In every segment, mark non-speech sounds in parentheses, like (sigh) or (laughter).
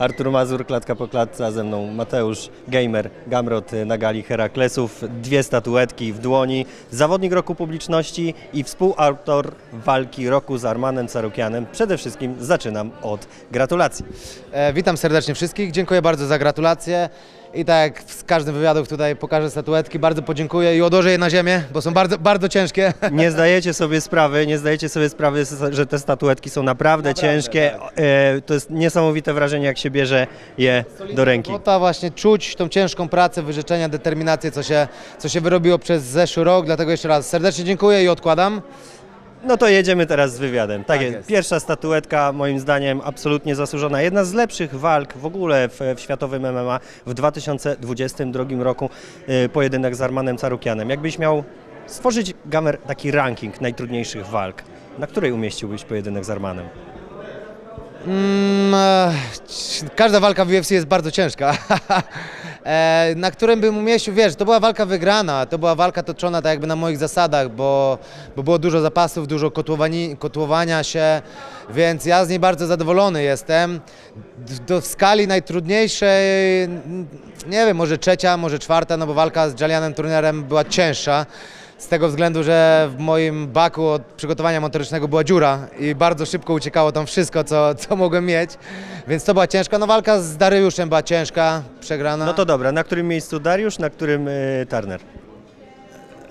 Artur Mazur, klatka po klatce, a ze mną Mateusz Gamer, Gamrot na gali Heraklesów. Dwie statuetki w dłoni. Zawodnik roku publiczności i współautor walki roku z Armanem Carukianem. Przede wszystkim zaczynam od gratulacji. E, witam serdecznie wszystkich, dziękuję bardzo za gratulacje. I tak jak z każdym wywiadów tutaj pokażę statuetki, bardzo podziękuję i odłożę je na ziemię, bo są bardzo, bardzo ciężkie. (laughs) Nie zdajecie sobie sprawy, nie zdajecie sobie sprawy, że te statuetki są naprawdę, Naprawdę, ciężkie. E, To jest niesamowite wrażenie, jak się bierze je do ręki. Robota właśnie czuć tą ciężką pracę, wyrzeczenia, determinację, co się, co się wyrobiło przez zeszły rok, dlatego jeszcze raz serdecznie dziękuję i odkładam. No to jedziemy teraz z wywiadem. Tak, Tak jest. jest. Pierwsza statuetka, moim zdaniem, absolutnie zasłużona. Jedna z lepszych walk w ogóle w, w światowym MMA w 2022 roku. y, Pojedynek z Armanem Carukianem. Jakbyś miał stworzyć, Gamer, taki ranking najtrudniejszych walk, na której umieściłbyś pojedynek z Armanem? Mm, e, każda walka w UFC jest bardzo ciężka. (laughs) E, na którym bym umieścił, wiesz, to była walka wygrana, to była walka toczona tak jakby na moich zasadach, bo, bo było dużo zapasów, dużo kotłowani, kotłowania się, więc ja z niej bardzo zadowolony jestem. Do w skali najtrudniejszej, nie wiem, może trzecia, może czwarta, no bo walka z Jalianem Turnerem była cięższa. Z tego względu, że w moim baku od przygotowania motorycznego była dziura i bardzo szybko uciekało tam wszystko, co, co mogłem mieć, więc to była ciężka. No walka z Dariuszem była ciężka, przegrana. No to dobra, na którym miejscu Dariusz, na którym y, Turner?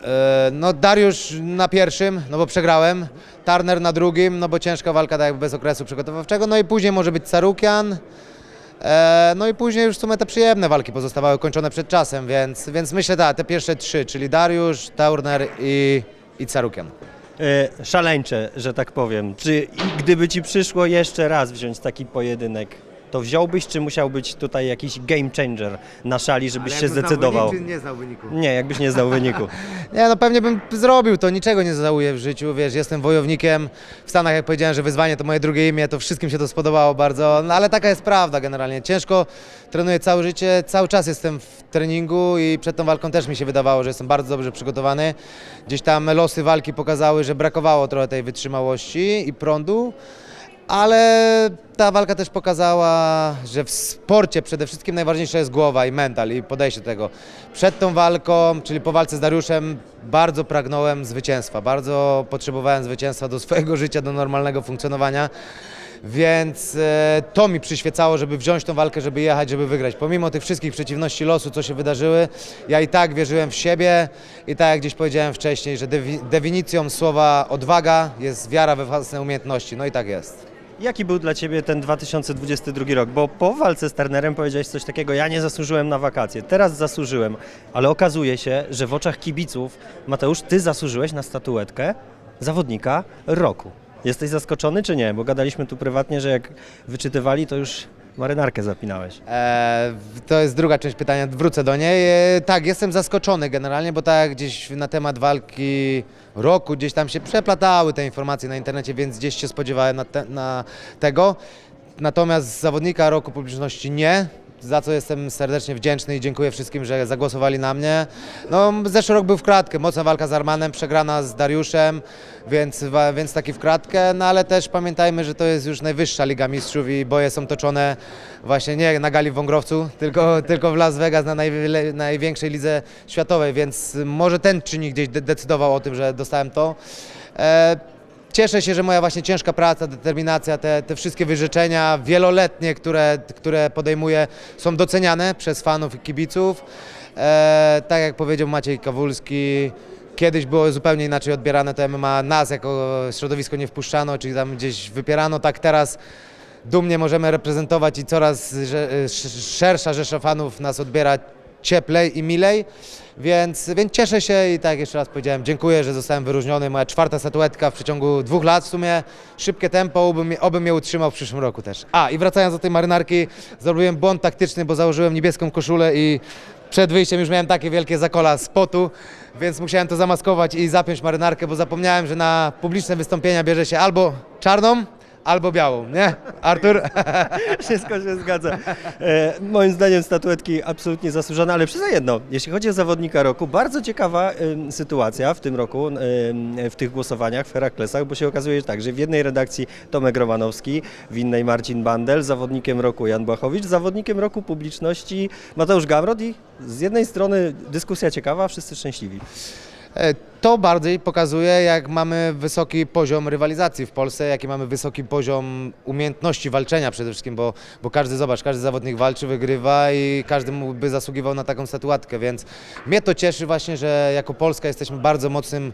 E, No Dariusz na pierwszym, no bo przegrałem, Turner na drugim, no bo ciężka walka tak jakby bez okresu przygotowawczego, no i później może być Sarukian, no i później już w sumie te przyjemne walki pozostawały kończone przed czasem, więc, więc myślę tak, te pierwsze trzy, czyli Dariusz, Turner i, i Sarukian. Y, Szaleńcze, że tak powiem. Czy gdyby ci przyszło jeszcze raz wziąć taki pojedynek, to wziąłbyś, czy musiał być tutaj jakiś game changer na szali, żebyś się zdecydował? nie znał wyniku. Nie, jakbyś nie zdał wyniku. (laughs) Nie, no pewnie bym zrobił to, niczego nie żałuję w życiu, wiesz, jestem wojownikiem. W Stanach, jak powiedziałem, że wyzwanie to moje drugie imię, to wszystkim się to spodobało bardzo, no ale taka jest prawda generalnie. Ciężko, trenuję całe życie, cały czas jestem w treningu i przed tą walką też mi się wydawało, że jestem bardzo dobrze przygotowany. Gdzieś tam losy walki pokazały, że brakowało trochę tej wytrzymałości i prądu. Ale ta walka też pokazała, że w sporcie przede wszystkim najważniejsza jest głowa i mental i podejście tego. Przed tą walką, czyli po walce z Dariuszem, bardzo pragnąłem zwycięstwa, bardzo potrzebowałem zwycięstwa do swojego (laughs) życia, do normalnego funkcjonowania. Więc e, to mi przyświecało, żeby wziąć tą walkę, żeby jechać, żeby wygrać. Pomimo tych wszystkich przeciwności losu, co się wydarzyły, ja i tak wierzyłem w siebie i tak jak gdzieś powiedziałem wcześniej, że definicją słowa odwaga jest wiara we własne umiejętności. No i tak jest. Jaki był dla Ciebie ten 2022 rok? Bo po walce z Turnerem powiedziałeś coś takiego, ja nie zasłużyłem na wakacje, teraz zasłużyłem, ale okazuje się, że w oczach kibiców, Mateusz, Ty zasłużyłeś na statuetkę zawodnika roku. Jesteś zaskoczony czy nie? Bo gadaliśmy tu prywatnie, że jak wyczytywali, to już marynarkę zapinałeś. E, to jest druga część pytania, wrócę do niej. E, tak, jestem zaskoczony generalnie, bo tak gdzieś na temat walki roku gdzieś tam się przeplatały te informacje na internecie, więc gdzieś się spodziewałem na, te, na tego. Natomiast zawodnika roku publiczności nie. Za co jestem serdecznie wdzięczny i dziękuję wszystkim, że zagłosowali na mnie. No, zeszły rok był w kratkę, mocna walka z Armanem, przegrana z Dariuszem, więc, więc taki w kratkę, no ale też pamiętajmy, że to jest już najwyższa Liga Mistrzów i boje są toczone właśnie nie na gali w Wągrowcu, tylko, tylko w Las Vegas na największej lidze światowej, więc może ten czynnik gdzieś de- decydował o tym, że dostałem to. E, Cieszę się, że moja właśnie ciężka praca, determinacja, te, te wszystkie wyrzeczenia wieloletnie, które, które podejmuję, są doceniane przez fanów i kibiców. E, tak jak powiedział Maciej Kawulski, kiedyś było zupełnie inaczej odbierane to MMA, nas jako środowisko nie wpuszczano, czyli tam gdzieś wypierano, tak teraz dumnie możemy reprezentować i coraz szersza rzesza fanów nas odbiera cieplej i milej, więc, więc cieszę się i tak jeszcze raz powiedziałem, dziękuję, że zostałem wyróżniony. Moja czwarta statuetka w przeciągu dwóch lat w sumie, szybkie tempo, oby mnie, oby mnie utrzymał w przyszłym roku też. A i wracając do tej marynarki, zrobiłem błąd taktyczny, bo założyłem niebieską koszulę i przed wyjściem już miałem takie wielkie zakola z potu, więc musiałem to zamaskować i zapiąć marynarkę, bo zapomniałem, że na publiczne wystąpienia bierze się albo czarną, albo białą, nie? Artur? (laughs) Wszystko się zgadza. E, moim zdaniem statuetki absolutnie zasłużone, ale przyznaj jedno, jeśli chodzi o zawodnika roku, bardzo ciekawa em, sytuacja w tym roku em, w tych głosowaniach w Heraklesach, bo się okazuje tak, że w jednej redakcji Tomek Romanowski, w innej Marcin Bandel, zawodnikiem roku Jan Błachowicz, zawodnikiem roku publiczności Mateusz Gamrot i z jednej strony dyskusja ciekawa, wszyscy szczęśliwi. E, To bardziej pokazuje, jak mamy wysoki poziom rywalizacji w Polsce, jaki mamy wysoki poziom umiejętności walczenia przede wszystkim, bo, bo każdy, zobacz, każdy zawodnik walczy, wygrywa i każdy by zasługiwał na taką statuetkę, więc mnie to cieszy właśnie, że jako Polska jesteśmy bardzo mocnym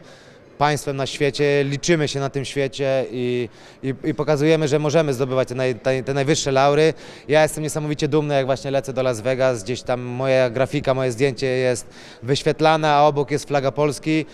państwem na świecie, liczymy się na tym świecie i, i, i pokazujemy, że możemy zdobywać te, naj, te, te najwyższe laury. Ja jestem niesamowicie dumny, jak właśnie lecę do Las Vegas, gdzieś tam moja grafika, moje zdjęcie jest wyświetlane, a obok jest flaga Polski.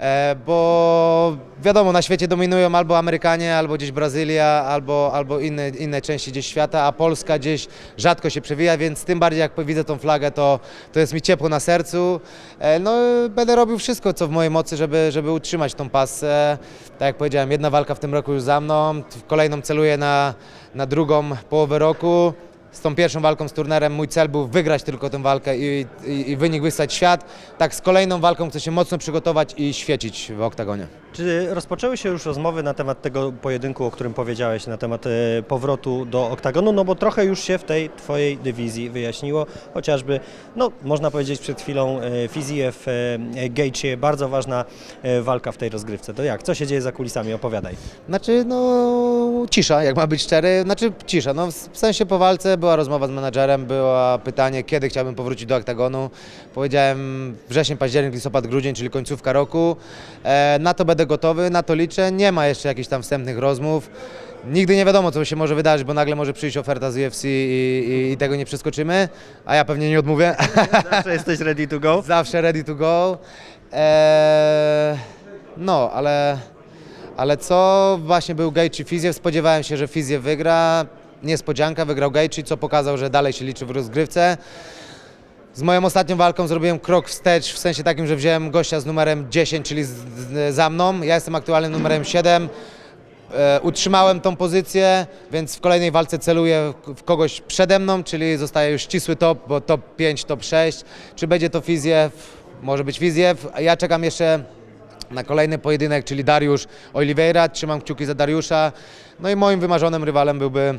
E, bo wiadomo, na świecie dominują albo Amerykanie, albo gdzieś Brazylia, albo, albo inne, inne części gdzieś świata, a Polska gdzieś rzadko się przewija, więc tym bardziej jak widzę tą flagę, to, to jest mi ciepło na sercu. E, no, będę robił wszystko, co w mojej mocy, żeby, żeby utrzymać tą pasę. Tak jak powiedziałem, jedna walka w tym roku już za mną, kolejną celuję na, na drugą połowę roku. Z tą pierwszą walką z turnerem mój cel był wygrać tylko tę walkę i, i, i wynik wysłać w świat. Tak z kolejną walką chcę się mocno przygotować i świecić w oktagonie. Czy rozpoczęły się już rozmowy na temat tego pojedynku, o którym powiedziałeś, na temat e, powrotu do oktagonu? No bo trochę już się w tej twojej dywizji wyjaśniło, chociażby, no można powiedzieć przed chwilą e, Fiziev, e, Gaethje, bardzo ważna walka w tej rozgrywce. To jak? Co się dzieje za kulisami? Opowiadaj. Znaczy, no cisza, jak ma być szczery, znaczy cisza, no w sensie po walce była rozmowa z menadżerem, było pytanie, kiedy chciałbym powrócić do oktagonu. Powiedziałem wrzesień, październik, listopad, grudzień, czyli końcówka roku. Na to będę gotowy, na to liczę, nie ma jeszcze jakichś tam wstępnych rozmów. Nigdy nie wiadomo, co się może wydarzyć, bo nagle może przyjść oferta z UFC i, i, i tego nie przeskoczymy, a ja pewnie nie odmówię. (laughs) Zawsze jesteś ready to go? Zawsze ready to go. Eee, no, ale, ale co właśnie był Gaethje Fiziew? Spodziewałem się, że Fiziew wygra. Niespodzianka, wygrał Gaethje, co pokazał, że dalej się liczy w rozgrywce. Z moją ostatnią walką zrobiłem krok wstecz, w sensie takim, że wziąłem gościa z numerem 10, czyli z, z, za mną. Ja jestem aktualnym numerem 7. E, utrzymałem tą pozycję, więc w kolejnej walce celuję w- kogoś przede mną, czyli zostaje już ścisły top, bo top 5, top 6. Czy będzie to Fizjew? Może być Fizjew. Ja czekam jeszcze na kolejny pojedynek, czyli Dariusz Oliveira. Trzymam kciuki za Dariusza. No i moim wymarzonym rywalem byłby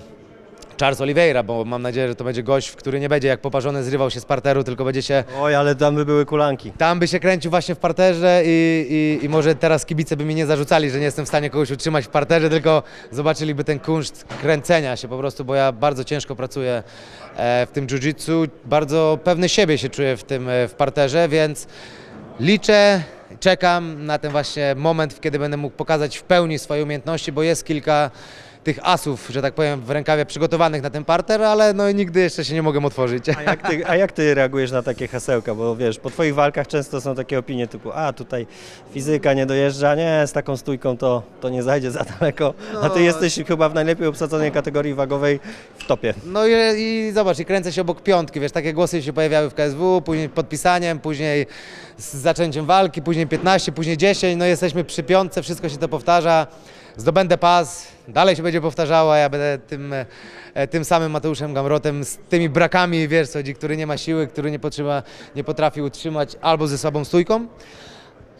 Charles Oliveira, bo mam nadzieję, że to będzie gość, który nie będzie jak poparzony zrywał się z parteru, tylko będzie się Oj, ale tam by były kulanki. tam by się kręcił właśnie w parterze i, i, i może teraz kibice by mi nie zarzucali, że nie jestem w stanie kogoś utrzymać w parterze, tylko zobaczyliby ten kunszt kręcenia się po prostu, bo ja bardzo ciężko pracuję e, w tym jiu-jitsu, bardzo pewny siebie się czuję w tym e, w parterze, więc liczę, czekam na ten właśnie moment, kiedy będę mógł pokazać w pełni swoje umiejętności, bo jest kilka tych asów, że tak powiem, w rękawie przygotowanych na ten parter, ale no nigdy jeszcze się nie mogę otworzyć. A jak, ty, a jak ty reagujesz na takie hasełka? Bo wiesz, po twoich walkach często są takie opinie typu, a tutaj fizyka nie dojeżdża, nie, z taką stójką to, to nie zajdzie za daleko. A ty No. jesteś chyba w najlepiej obsadzonej kategorii wagowej w topie. No i, i zobacz, i kręcę się obok piątki, wiesz, takie głosy się pojawiały w KSW, później podpisaniem, później z zaczęciem walki, później 15, później 10, no jesteśmy przy piątce, wszystko się to powtarza. Zdobędę pas, dalej się będzie powtarzało, a ja będę tym, e, tym samym Mateuszem Gamrotem z tymi brakami, wiesz co, który nie ma siły, który nie, potrzyma, nie potrafi utrzymać albo ze słabą stójką.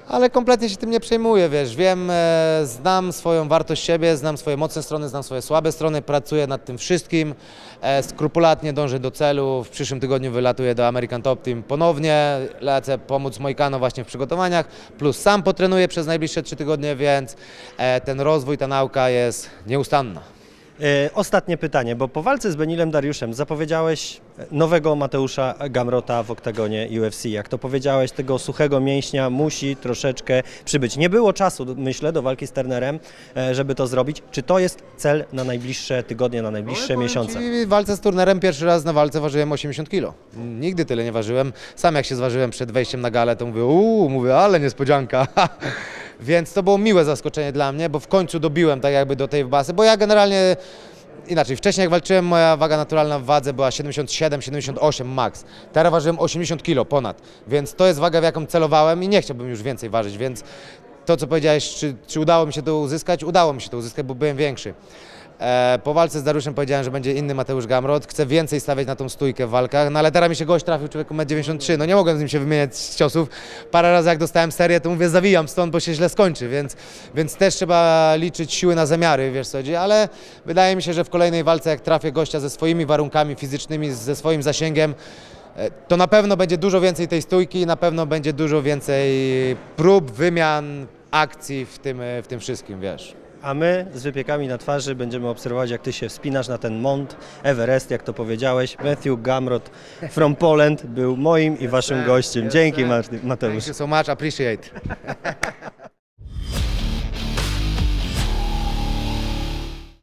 Ale kompletnie się tym nie przejmuję, wiesz, wiem, e, znam swoją wartość siebie, znam swoje mocne strony, znam swoje słabe strony, pracuję nad tym wszystkim, e, skrupulatnie dążę do celu, w przyszłym tygodniu wylatuję do American Top Team ponownie, lecę pomóc Mojkano właśnie w przygotowaniach, plus sam potrenuję przez najbliższe trzy tygodnie, więc e, ten rozwój, ta nauka jest nieustanna. E, ostatnie pytanie, bo po walce z Benilem Dariuszem zapowiedziałeś nowego Mateusza Gamrota w oktagonie UFC. Jak to powiedziałeś, tego suchego mięśnia musi troszeczkę przybyć. Nie było czasu, myślę, do walki z Turnerem, e, żeby to zrobić. Czy to jest cel na najbliższe tygodnie, na najbliższe miesiące? W walce z turnerem pierwszy raz na walce ważyłem 80 kg. Nigdy tyle nie ważyłem. Sam jak się zważyłem przed wejściem na galę, to mówię, uuu, mówię, ale niespodzianka. (laughs) Więc to było miłe zaskoczenie dla mnie, bo w końcu dobiłem tak jakby do tej basy, bo ja generalnie inaczej, wcześniej jak walczyłem, moja waga naturalna w wadze była 77-78 max. Teraz ważyłem 80 kg ponad, więc to jest waga, w jaką celowałem i nie chciałbym już więcej ważyć, więc to, co powiedziałeś, czy, czy udało mi się to uzyskać? Udało mi się to uzyskać, bo byłem większy. E, po walce z Dariuszem powiedziałem, że będzie inny Mateusz Gamrot. Chcę więcej stawiać na tą stójkę w walkach, no ale teraz mi się gość trafił, człowieku 1,93 m. No nie mogłem z nim się wymieniać z ciosów. Parę razy jak dostałem serię, to mówię zawijam stąd, bo się źle skończy, więc, więc też trzeba liczyć siły na zamiary, wiesz co ale wydaje mi się, że w kolejnej walce jak trafię gościa ze swoimi warunkami fizycznymi, ze swoim zasięgiem, e, to na pewno będzie dużo więcej tej stójki, na pewno będzie dużo więcej prób, wymian, akcji w tym, w tym wszystkim, wiesz. A my z wypiekami na twarzy będziemy obserwować, jak ty się wspinasz na ten mont Everest, jak to powiedziałeś. Matthew Gamrot from Poland był moim i waszym gościem. Dzięki Mateusz. Thank you so much, appreciate. (laughs)